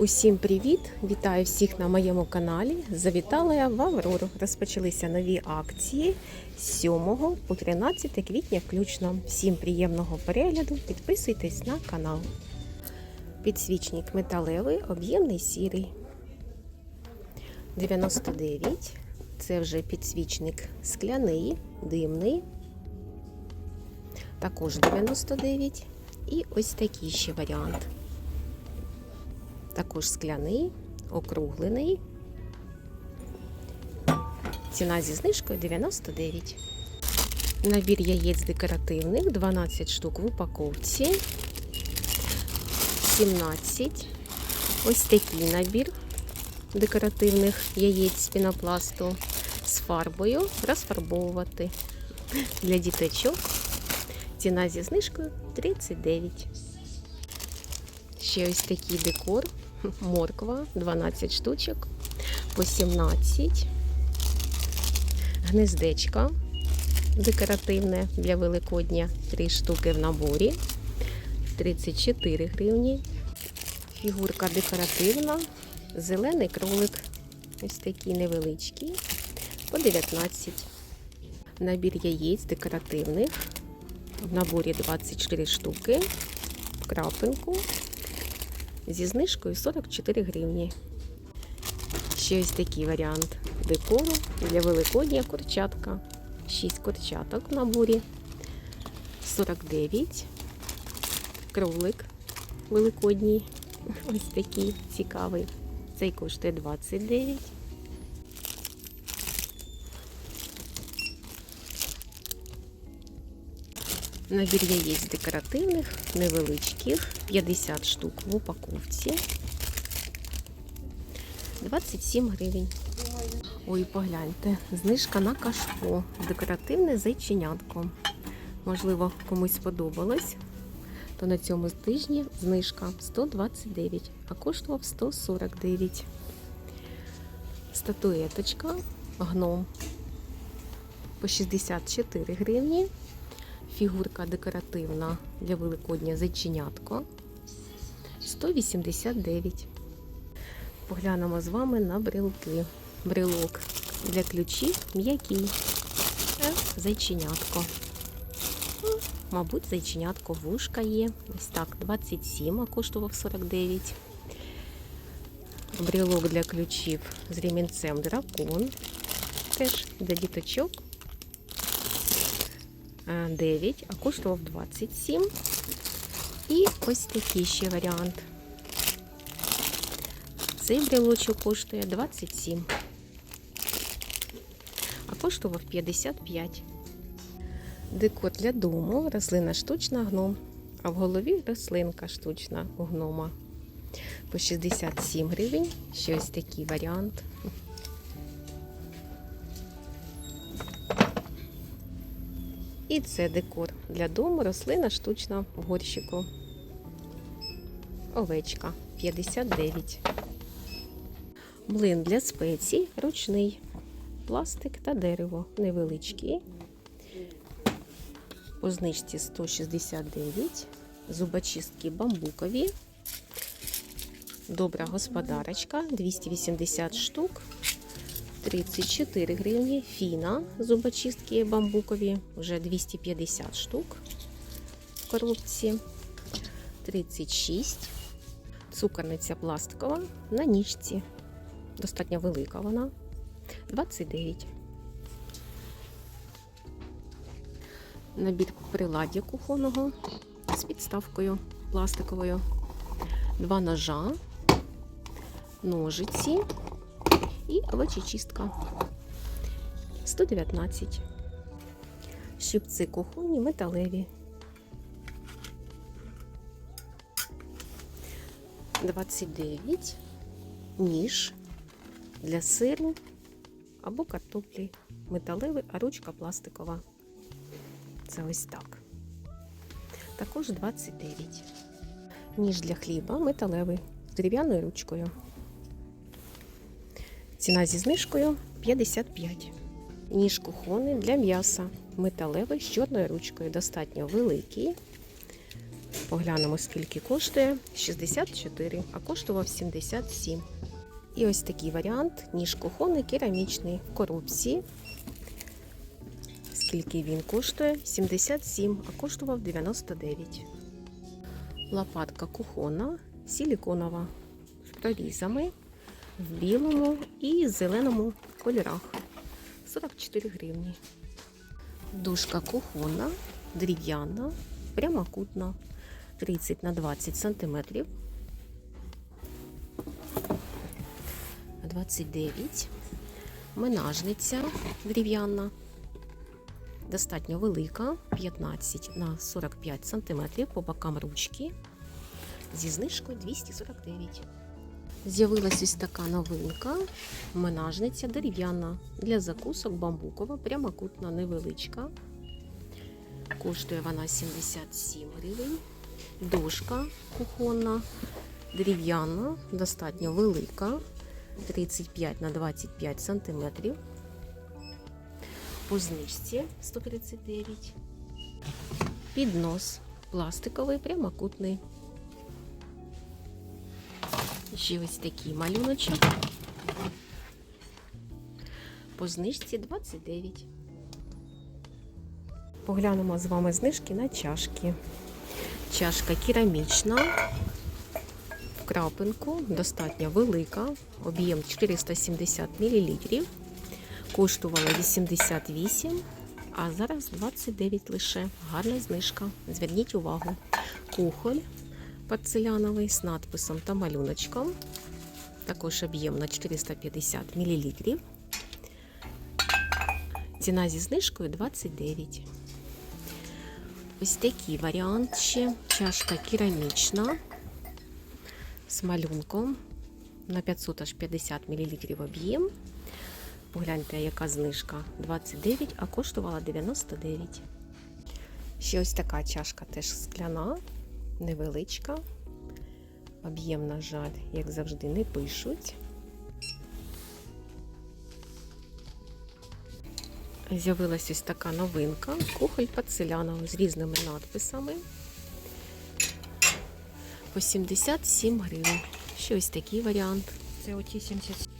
Усім привіт! Вітаю всіх на моєму каналі. Завітала я в Аврору. Розпочалися нові акції з 7 по 13 квітня включно. Всім приємного перегляду. Підписуйтесь на канал. Підсвічник металевий, об'ємний сірий. 99. Це вже підсвічник скляний, димний. Також 99. І ось такий ще варіант. Також скляний, округлений. Ціна зі знижкою 99. Набір яєць декоративних 12 штук в упаковці. 17. Ось такий набір декоративних яєць з пінопласту з фарбою розфарбовувати для діточок. Ціна зі знижкою 39. Ще ось такий декор. Морква 12 штучок по 17. Гнездечка декоративне для Великодня 3 штуки в наборі. 34 гривні. Фігурка декоративна. Зелений кролик. Ось такий невеличкий. По 19. Набір яєць декоративних. В наборі 24 штуки. Крапинку зі знижкою 44 гривні. Ще ось такий варіант декору для Великодня курчатка. 6 курчаток в наборі. 49. Кролик великодній. Ось такий цікавий. Цей коштує 29. Набір яєць декоративних, невеличких, 50 штук в упаковці. 27 гривень. Ой, погляньте, знижка на кашпо. Декоративне зайченятко. Можливо, комусь сподобалось. То на цьому тижні знижка 129, а коштував 149. Статуеточка, гном по 64 гривні. Фігурка декоративна для Великодня зайченятко 189. Поглянемо з вами на брелки. Брелок для ключів м'який. Зайченятко. Ну, Мабуть, зайченятко вушка є. Ось так, 27, а коштував 49. Брелок для ключів з ремінцем дракон. Теж для діточок. 9, а коштував 27. І ось такий ще варіант. Цей брелочок коштує 27, а коштував 55. Декор для дому, рослина штучна гном, а в голові рослинка штучна гнома. По 67 гривень. Ще ось такий варіант. І це декор для дому, рослина штучна в горщику. Овечка 59. Блин для спецій ручний. Пластик та дерево невеличкі. По знижці 169. Зубочистки бамбукові. Добра господарочка 280 штук. 34 гривні. Фіна зубочистки бамбукові, вже 250 штук в коробці. 36. Цукорниця пластикова на ніжці. Достатньо велика вона. 29. Набір приладдя кухонного з підставкою пластиковою. Два ножа, ножиці і овочечистка 119. Щипці кухонні металеві. 29. Ніж для сиру або картоплі. Металевий, а ручка пластикова. Це ось так. Також 29. Ніж для хліба металевий з дерев'яною ручкою. Ціна зі знижкою 55. Ніж кухонний для м'яса. Металевий з чорною ручкою. Достатньо великий. Поглянемо, скільки коштує. 64, а коштував 77. І ось такий варіант ніж кухонний керамічний в коробці. Скільки він коштує? 77, а коштував 99. Лопатка кухонна, силіконова з прорізами в білому і зеленому кольорах. 44 гривні. Дужка кухонна, дерев'яна, прямокутна, 30 на 20 сантиметрів. 29. Менажниця дерев'яна. Достатньо велика, 15 на 45 сантиметрів по бокам ручки. Зі знижкою 249. З'явилась ось така новинка. Менажниця дерев'яна для закусок бамбукова, прямокутна, невеличка. Коштує вона 77 гривень. Дошка кухонна, дерев'яна, достатньо велика, 35 на 25 сантиметрів. По знижці 139. Піднос пластиковий, прямокутний. Ще ось такий малюночок. По знижці 29. Поглянемо з вами знижки на чашки. Чашка керамічна, в крапинку, достатньо велика, об'єм 470 мл. Коштувала 88, а зараз 29 лише. Гарна знижка. Зверніть увагу. Кухоль порцеляновий з надписом та малюночком. Також об'єм на 450 мл. Ціна зі знижкою 29. Ось такий варіант ще. Чашка керамічна з малюнком на 550 мл об'єм. Погляньте, яка знижка 29, а коштувала 99. Ще ось така чашка теж скляна, невеличка. Об'єм, на жаль, як завжди, не пишуть. З'явилася ось така новинка, кухоль порцеляновий з різними надписами. По 77 гривень. Ще ось такий варіант. Це оті 70.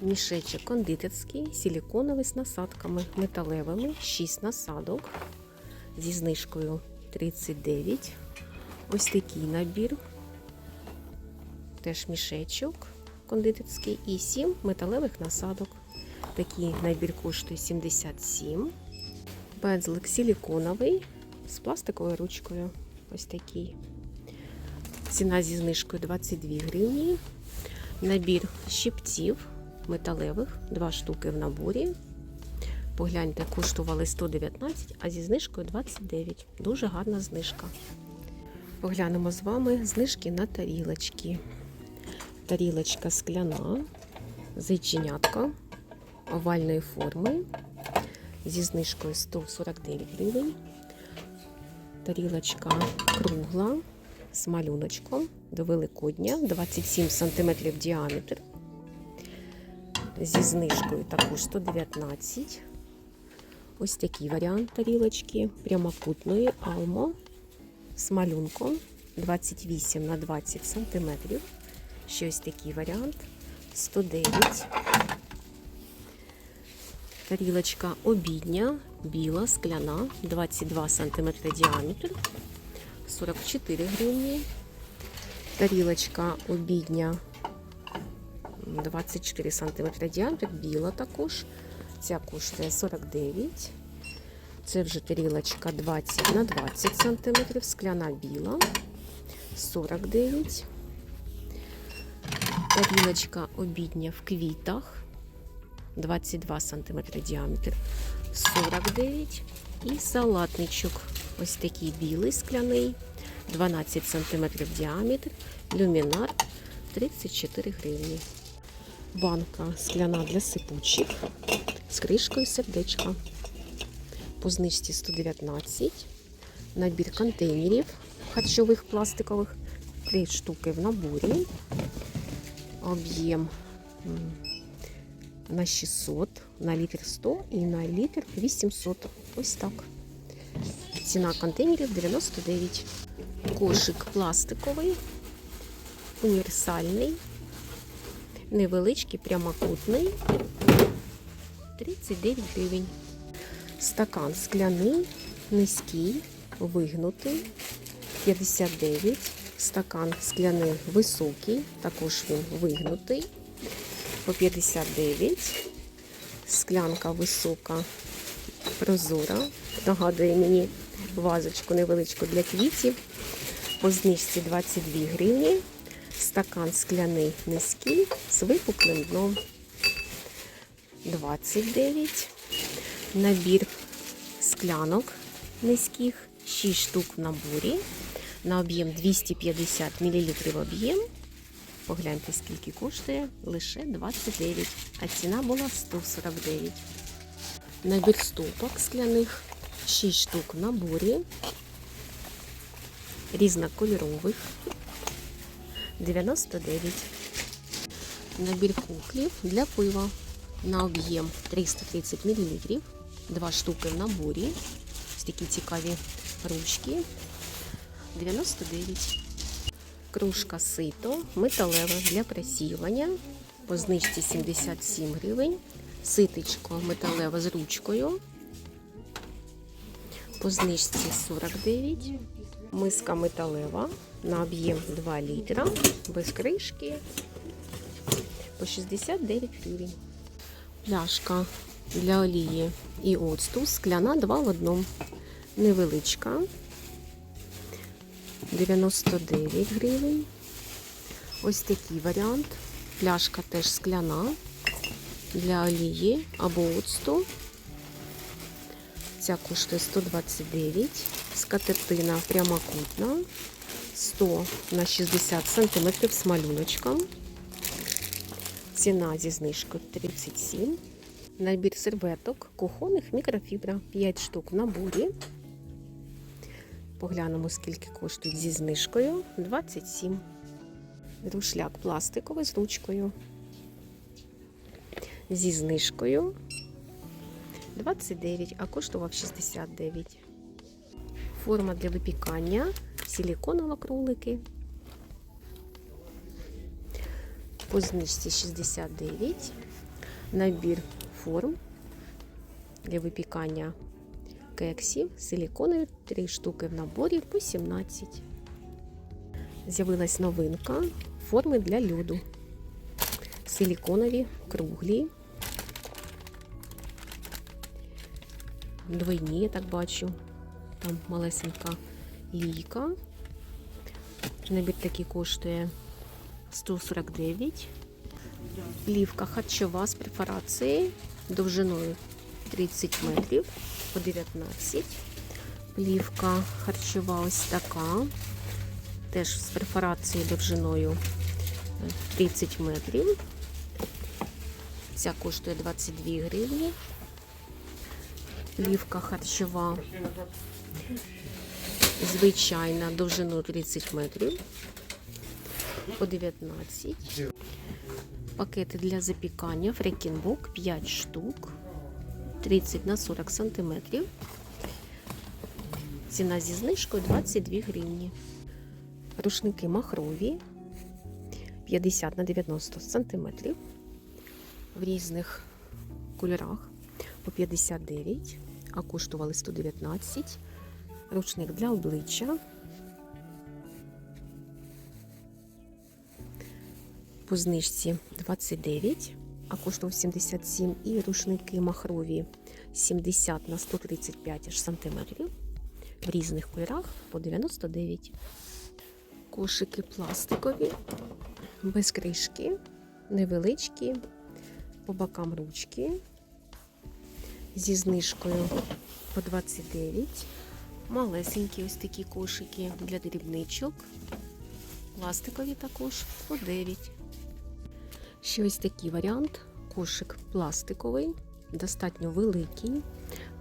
Мішечок кондитерський, силіконовий з насадками металевими, 6 насадок зі знижкою 39. Ось такий набір. Теж мішечок кондитерський і 7 металевих насадок. Такий набір коштує 77. Бензлик силіконовий з пластиковою ручкою. Ось такий. Ціна зі знижкою 22 гривні. Набір щипців металевих, два штуки в наборі. Погляньте, коштували 119, а зі знижкою 29. Дуже гарна знижка. Поглянемо з вами знижки на тарілочки. Тарілочка скляна, зайченятка овальної форми зі знижкою 149 гривень. Тарілочка кругла з малюночком до Великодня, 27 см діаметр. Зі знижкою також 119. Ось такий варіант тарілочки прямокутної алмо з малюнком 28 на 20 см. Ще ось такий варіант 109. Тарілочка обідня, біла, скляна, 22 см діаметр, 44 гривні. Тарілочка обідня 24 см діаметр, біла також. Ця коштує 49. Це вже тарілочка 20 на 20 см, скляна біла 49. Тарілочка обідня в квітах 22 см діаметр 49. І салатничок. Ось такий білий скляний, 12 см діаметр, люмінар 34 гривні. Банка скляна для сипучих з кришкою сердечка. По знижці 119. Набір контейнерів харчових пластикових. 3 штуки в наборі. Об'єм на 600, на літр 100 і на літр 800. Ось так. Ціна контейнерів 99. Кошик пластиковий, універсальний, невеличкий, прямокутний. 39 гривень. Стакан скляний, низький, вигнутий. 59. Стакан скляний високий, також він вигнутий. По 59. Склянка висока, прозора. Нагадує мені вазочку невеличку для квітів. По знижці 22 гривні. Стакан скляний низький з випуклим дном. 29. Набір склянок низьких, 6 штук в наборі. На об'єм 250 мл об'єм. Погляньте, скільки коштує лише 29, а ціна була 149. Набір стопок скляних, 6 штук в наборі, різнокольорових, 99. Набір куклів для пива на об'єм 330 мл, 2 штуки в наборі. Ось такі цікаві ручки, 99. Кружка сито металева для просіювання. По знижці 77 гривень. Ситечко металеве з ручкою. По знижці 49. Миска металева на об'єм 2 літра. Без кришки. По 69 гривень. Пляшка для олії і оцту. Скляна 2 в одному. Невеличка. 99 гривень. Ось такий варіант. Пляшка теж скляна для олії або оцту. Ця коштує 129. Скатертина прямокутна. 100 на 60 см з малюночком. Ціна зі знижкою 37. Набір серветок кухонних мікрофібра 5 штук в наборі. Поглянемо, скільки коштують зі знижкою. 27. Рушляк пластиковий з ручкою. Зі знижкою 29, а коштував 69. Форма для випікання, силіконова кролики. По знижці 69. Набір форм для випікання кексів, силіконові 3 штуки в наборі по 17. З'явилась новинка форми для льоду. Силіконові, круглі. Двойні, я так бачу. Там малесенька лійка. Набір такий коштує 149. Плівка харчова з перфорацією довжиною 30 метрів по 19. Плівка харчова ось така. Теж з перфорацією довжиною 30 метрів. Ця коштує 22 гривні. Плівка харчова звичайна довжиною 30 метрів по 19. Пакети для запікання фрекінбок 5 штук. 30 на 40 сантиметрів. Ціна зі знижкою 22 гривні. Рушники махрові 50 на 90 сантиметрів. В різних кольорах по 59, а коштували 119. Рушник для обличчя. По знижці 29 а коштував 77 і рушники махрові 70 на 135 аж сантиметрів в різних кольорах по 99. Кошики пластикові, без кришки, невеличкі, по бокам ручки, зі знижкою по 29. Малесенькі ось такі кошики для дрібничок. Пластикові також по 9. Ще ось такий варіант. Кошик пластиковий, достатньо великий,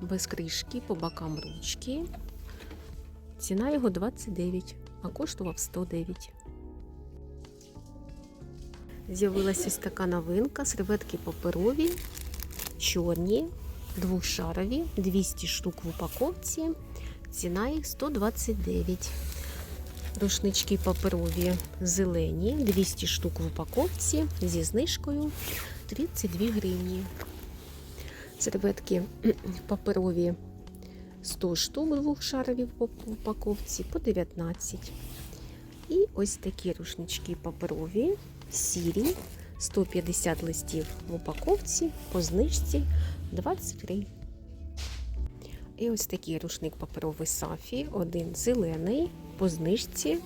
без кришки, по бокам ручки. Ціна його 29, а коштував 109. З'явилася ось така новинка. Серветки паперові, чорні, двохшарові, 200 штук в упаковці. Ціна їх 129. Рушнички паперові зелені, 200 штук в упаковці зі знижкою 32 гривні. Серветки паперові 100 штук двохшарові в упаковці по 19. І ось такі рушнички паперові, сірі, 150 листів в упаковці по знижці 20 гривень. І ось такий рушник паперовий Сафі, один зелений по знижці